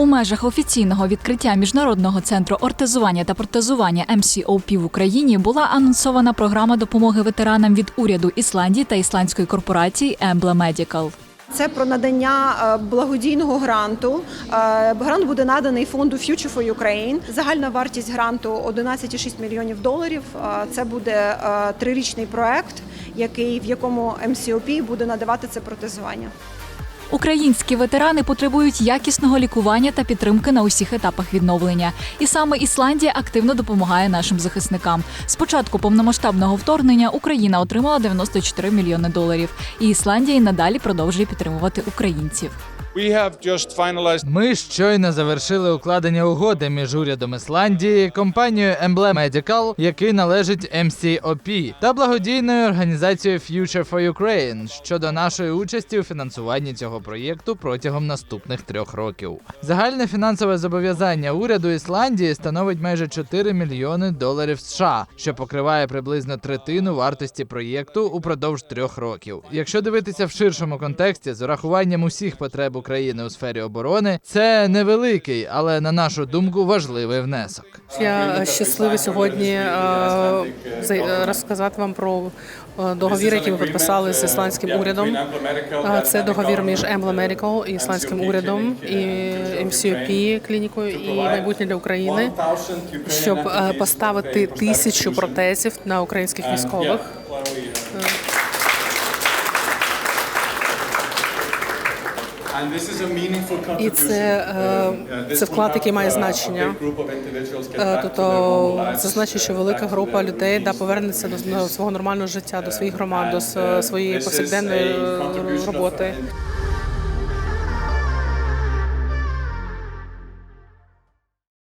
У межах офіційного відкриття міжнародного центру ортезування та протезування MCOP в Україні була анонсована програма допомоги ветеранам від уряду Ісландії та ісландської корпорації Embla Medical. Це про надання е, благодійного гранту. Е, Грант буде наданий фонду Future for Ukraine. Загальна вартість гранту 11,6 мільйонів доларів. Е, Це буде трирічний проект, який в якому МСОП буде надавати це протезування. Українські ветерани потребують якісного лікування та підтримки на усіх етапах відновлення. І саме Ісландія активно допомагає нашим захисникам. З початку повномасштабного вторгнення Україна отримала 94 мільйони доларів. І Ісландія і надалі продовжує підтримувати українців. Ми щойно завершили укладення угоди між урядом Ісландії, компанією Emblem Medical, який належить MCOP, та благодійною організацією Future for Ukraine щодо нашої участі у фінансуванні цього проєкту протягом наступних трьох років. Загальне фінансове зобов'язання уряду Ісландії становить майже 4 мільйони доларів США, що покриває приблизно третину вартості проєкту упродовж трьох років. Якщо дивитися в ширшому контексті з урахуванням усіх потреб України у сфері оборони, це невеликий, але на нашу думку важливий внесок. Я щасливий сьогодні е, е, розказати вам про е, договір, який ми підписали з ісландським урядом. Це договір між Embla Medical і ісландським урядом і MCOP клінікою і майбутнє для України, щоб поставити тисячу протезів на українських військових. І це, е, це вклад, який має значення. Е, Тобто це значить, що велика група людей да повернеться до свого нормального життя, до своїх громад, до своєї повсякденної е, роботи.